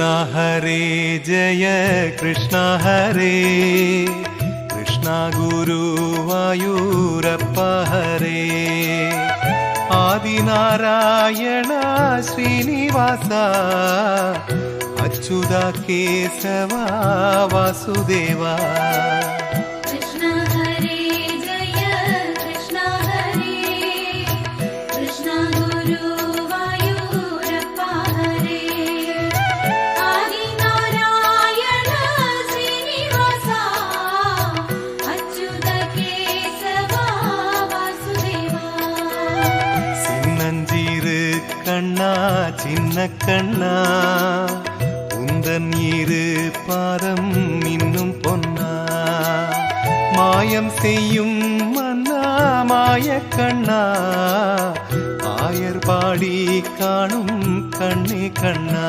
कृष्ण हरे जय कृष्ण हरे। कृष्ण गुरुवायूरप्प हरे। आदिनारायण श्रीनिवास अच्युत केशवा वासुदेवा கண்ணா உந்தன் இரு பாதம் இன்னும் பொன்னா. மாயம் செய்யும் மன்னா மாய கண்ணா. ஆயர் பாடி காணும் கண்ணே கண்ணா.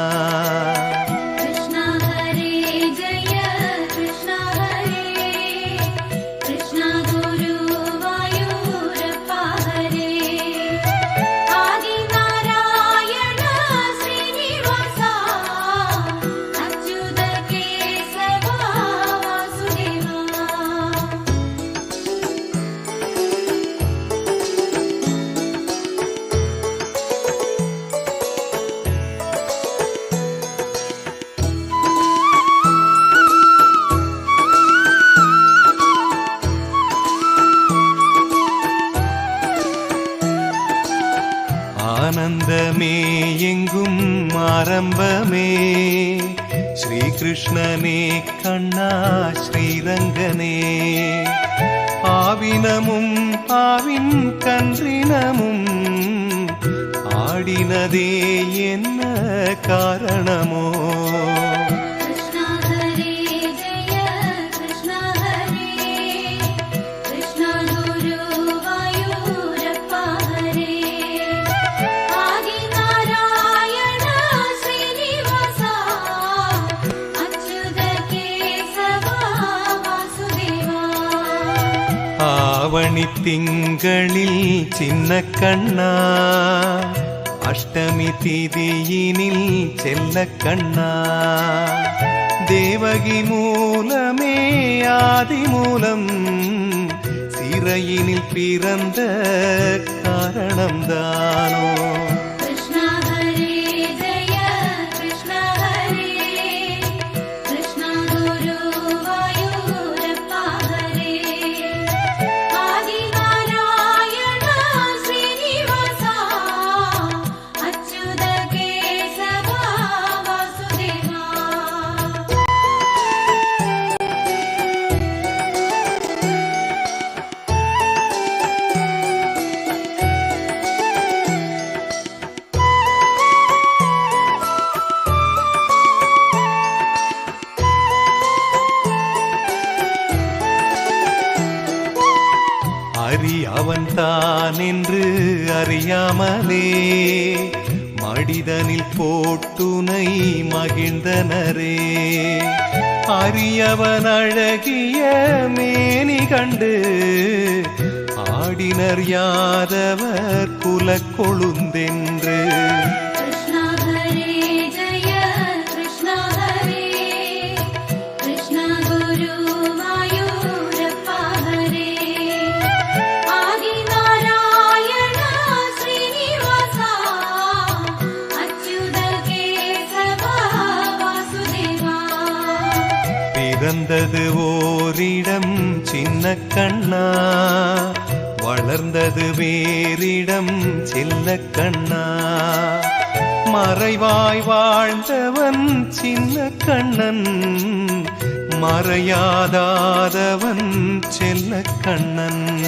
ஆரம்பமே. ஸ்ரீகிருஷ்ணனே கண்ணா ஸ்ரீரங்கனே. ஆவினமும் ஆவின் கன்றினமும் ஆடினதே என்ன காரணமோ? ஆவணி திங்களில் சின்ன கண்ணா. அஷ்டமி திதியினில் செல்ல கண்ணா. தேவகி மூலமே ஆதி மூலம் சிறையினில் பிறந்த காரணம்தானோ அறியாமலே மடிதனில் போட்டுனை மகிழ்ந்தனரே. அரியவன் அழகிய மேனி கண்டு ஆடினர் யாதவர் குலக்கொழுந்தென்று. பிறந்தது ஓரிடம் சின்ன கண்ணா. வளர்ந்தது வேறிடம் செல்ல கண்ணா. மறைவாய் வாழ்ந்தவன் சின்ன கண்ணன். மறையாதாதவன் செல்ல கண்ணன்.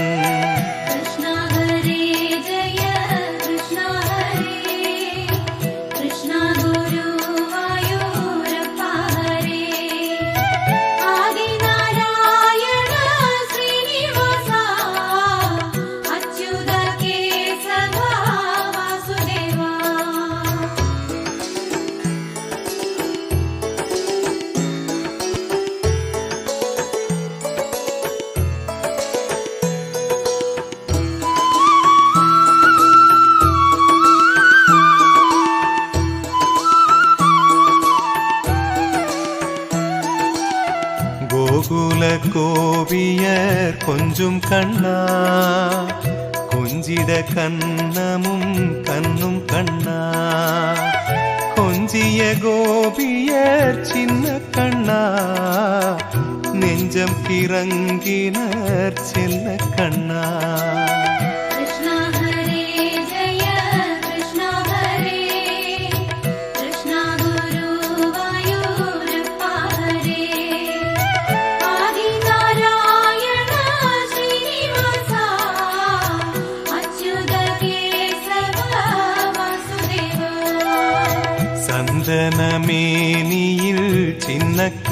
கோபியர் கொஞ்சும் கண்ணா கொஞ்சிட கண்ணமும் கண்ணும் கண்ணா கொஞ்சிய கோபியர் சின்ன கண்ணா நெஞ்சம் கிறங்கினர் செல்ல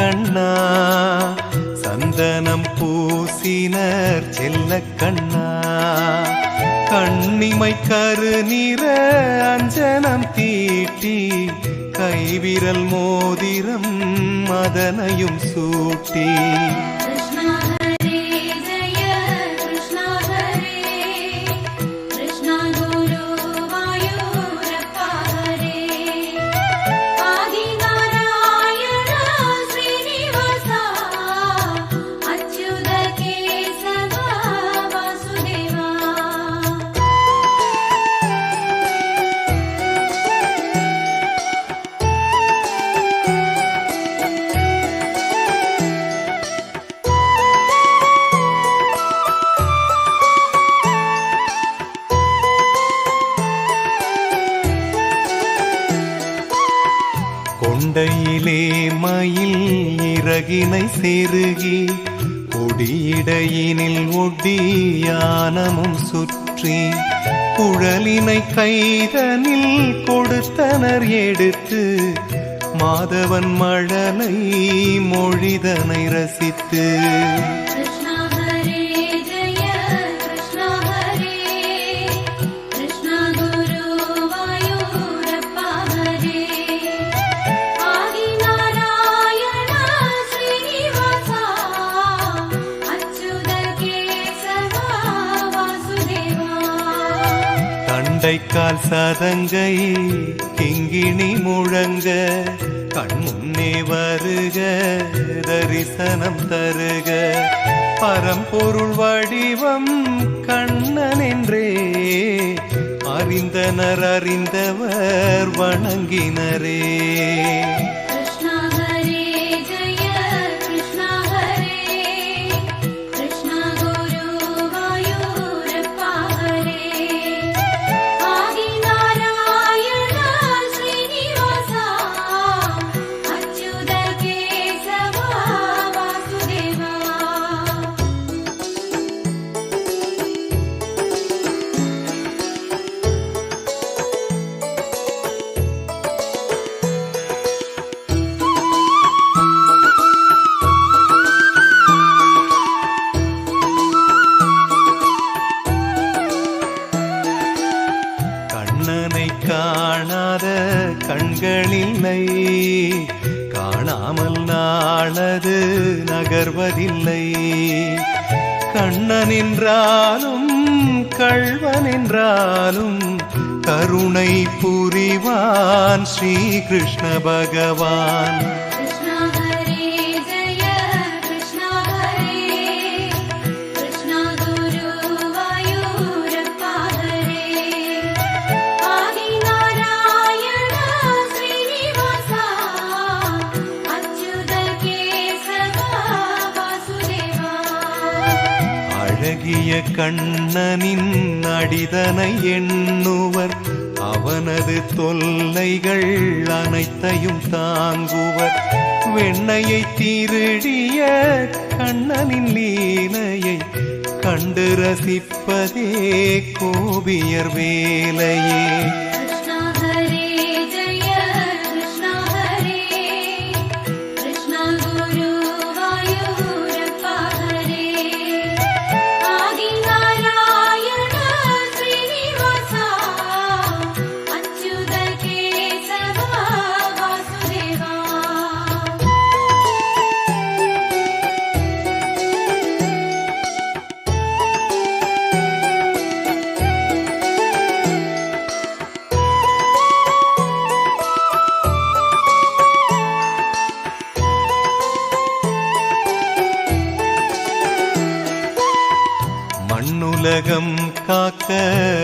கண்ணா சந்தனம் பூசினர் செல்ல கண்ணா. கண்ணிமை கருநிற அஞ்சனம் தீட்டி கைவிரல் மோதிரம் மதனையும் சூட்டி. கொடியிடையினில் ஒட்டியானமும் சுற்றி குழலினை கைதனில் கொடுத்தனர் எடுத்து மாதவன் மழலை மொழிதனை ரசித்து. கால் சதங்கை கிங்கிணி முழங்க கண் முன்னே வருக தரிசனம் தருக. பரம்பொருள் வடிவம் கண்ணன் என்றே அறிந்தனர் அறிந்தவர் வணங்கினரே. केशव वासुदेवा அழகிய கண்ணனின் அடிதனை எண்ணுவர் அவனது தொல்லைகள் அனைத்தையும் தாங்குவர். வெண்ணையை திருடிய கண்ணனின் லீலையை கண்டு ரசிப்பதே கோபியர் வேலையே.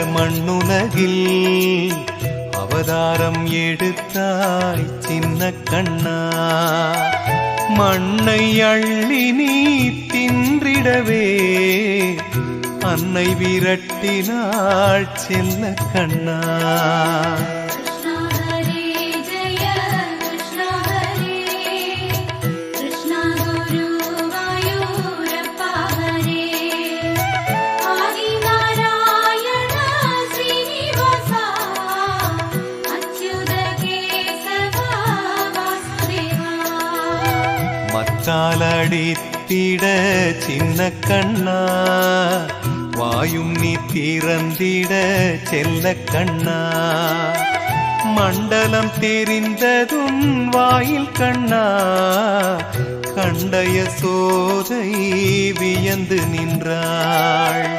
மண்ணுலகில் அவதாரம் எடுத்தாய் சின்ன கண்ணா. மண்ணை அள்ளி நீ தின்றிடவே அன்னை விரட்டினாள் செல்ல கண்ணா. அடித்திட சின்ன கண்ணா வாயும் நீ திறந்திட செல்ல கண்ணா. மண்டலம் தெரிந்ததும் வாயில் கண்ணா கண்டய சோதை வியந்து நின்றாள்.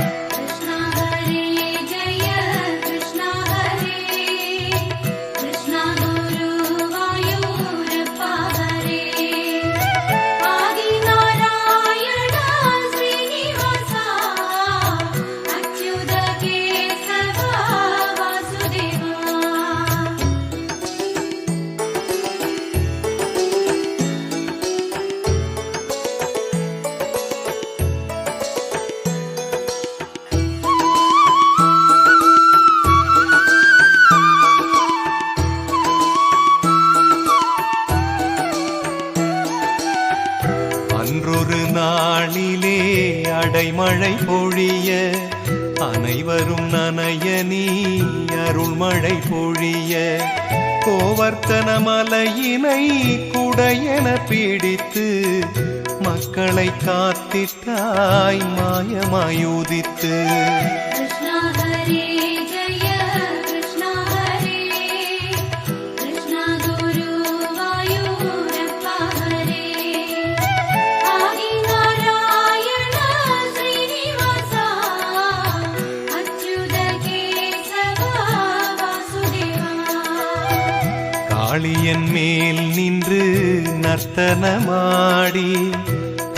நடனமாடி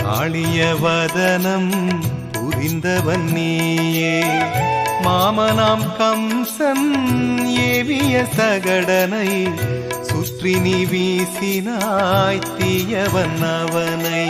காளிய வதனம் புரிந்தவன் நீயே. மாமனாம் கம்சன் ஏவிய சகடனை சுற்றி நீ வீசினாய் தீயவன் அவனை.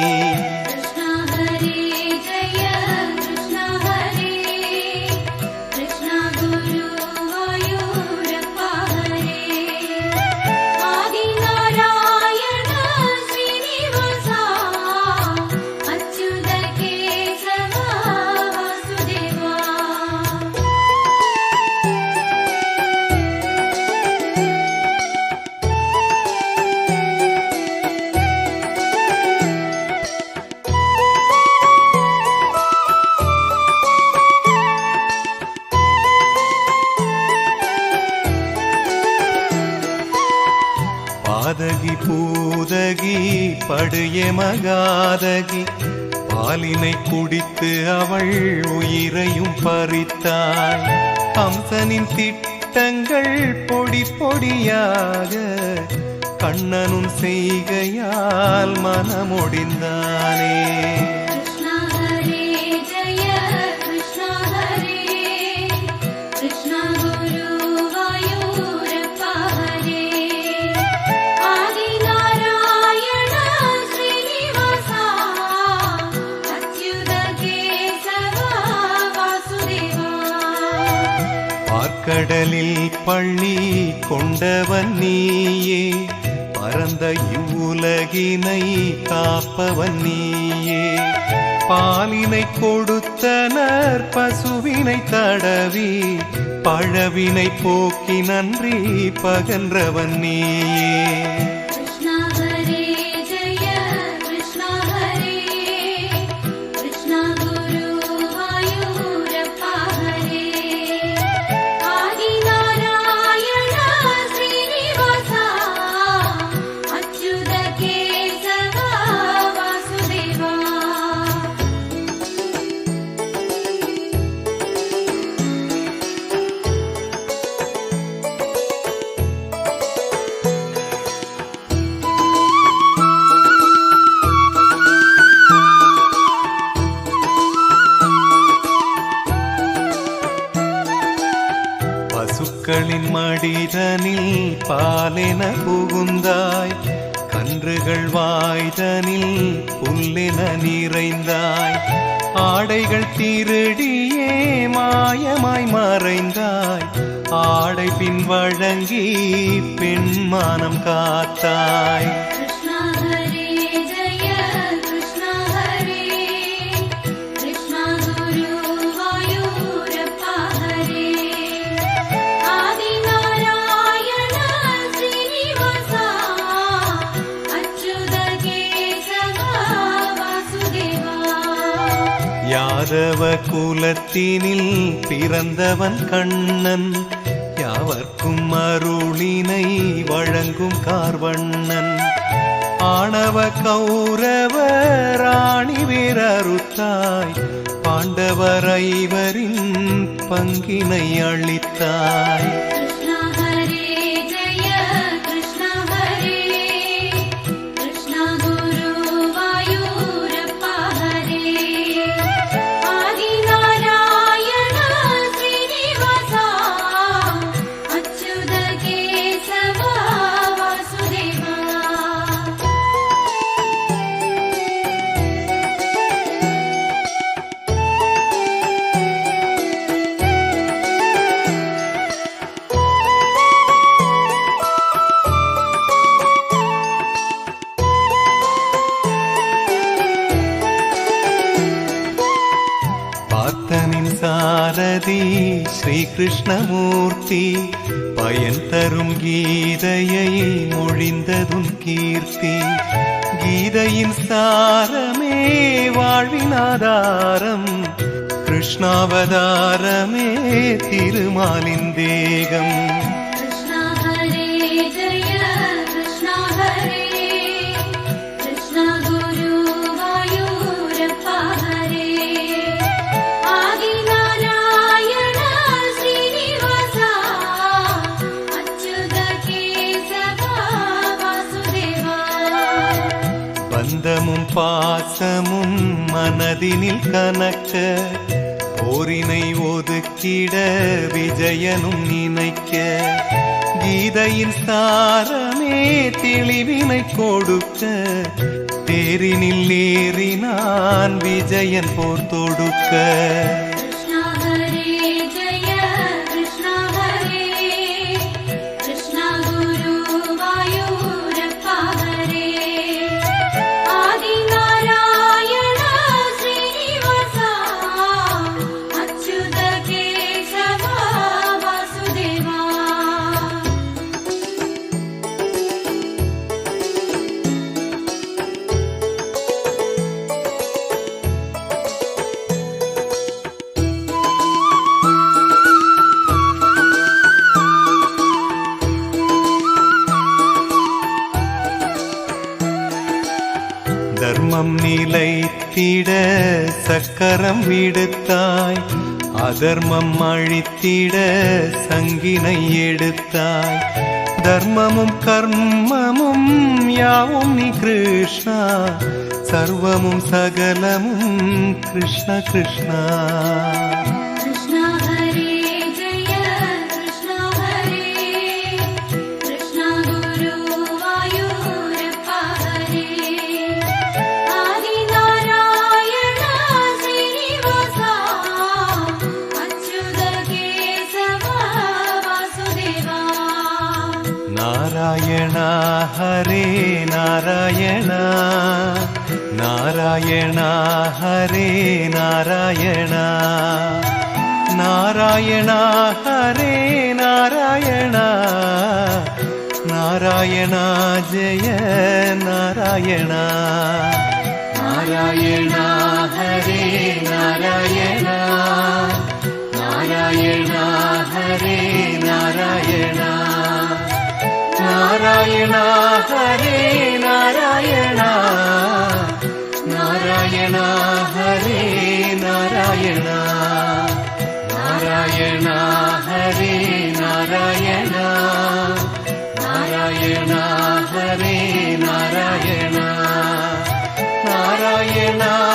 பாதகி பூதகி படுய மகாதகி பாலினை குடித்து அவள் உயிரையும் பறித்தாள். அம்சனின் திட்டங்கள் பொடி பொடியாக கண்ணனும் செய்கையால் மனமொடிந்தானே. பார்க்கடலில் பள்ளி கொண்டவன் நீயே பரந்த இவ்வுலகினை காப்பவன் நீயே. பாலினை கொடுத்தனர் பசுவினை தடவி பழவினை போக்கி நன்றி பகன்றவன் நீயே. பாலென புகுந்தாய் கன்றுகள் வாய்தனில் புல்லென நிறைந்தாய் ஆடைகள் திருடியே மாயமாய் மறைந்தாய் ஆடை பின் வழங்கி பெண்மானம் காத்தாய். யாதவ குலத்தினில் பிறந்தவன் கண்ணன். யாவர்க்கும் அருளினை வழங்கும் கார்வண்ணன். ஆணவ கௌரவ ராணி வீரருத்தாய். பாண்டவரைவரின் பங்கினை அளித்தாய். சாரதி ஸ்ரீகிருஷ்ணமூர்த்தி பயன் தரும் கீதையை மொழிந்ததும் கீர்த்தி. கீதையின் சாரமே வாழ்வினாதாரம் கிருஷ்ணாவதாரமே திருமாலின் தேகம். பந்தமும் பாசமும் மனதினில் கனக்க போரினை ஒதுக்கிட விஜயனும் நினைக்க. கீதையின் சாரமே தெளிவினை கொடுக்க தேரினில் ஏறினான் விஜயன் போர் தொடுக்க. கரம் விடுத்தாய் அதர்மம் அழித்திட சங்கினை எடுத்தாய். தர்மமும் கர்மமும் யாவும் நீ கிருஷ்ணா. சர்வமும் சகலமும் கிருஷ்ண கிருஷ்ணா. హరే నారాయణ నారాయణ హరే నారాయణ నారాయణ హరే నారాయణ నారాయణ జయ నారాయణ. నారాయణ హరే నారాయణ నారాయణ హరే నారాయణ. నారాయణ హరే నారాయణ. నారాయణ హరే నారాయణ. నారాయణ హరే నారాయణ. నారాయణ హరే నారాయణ. నారాయణ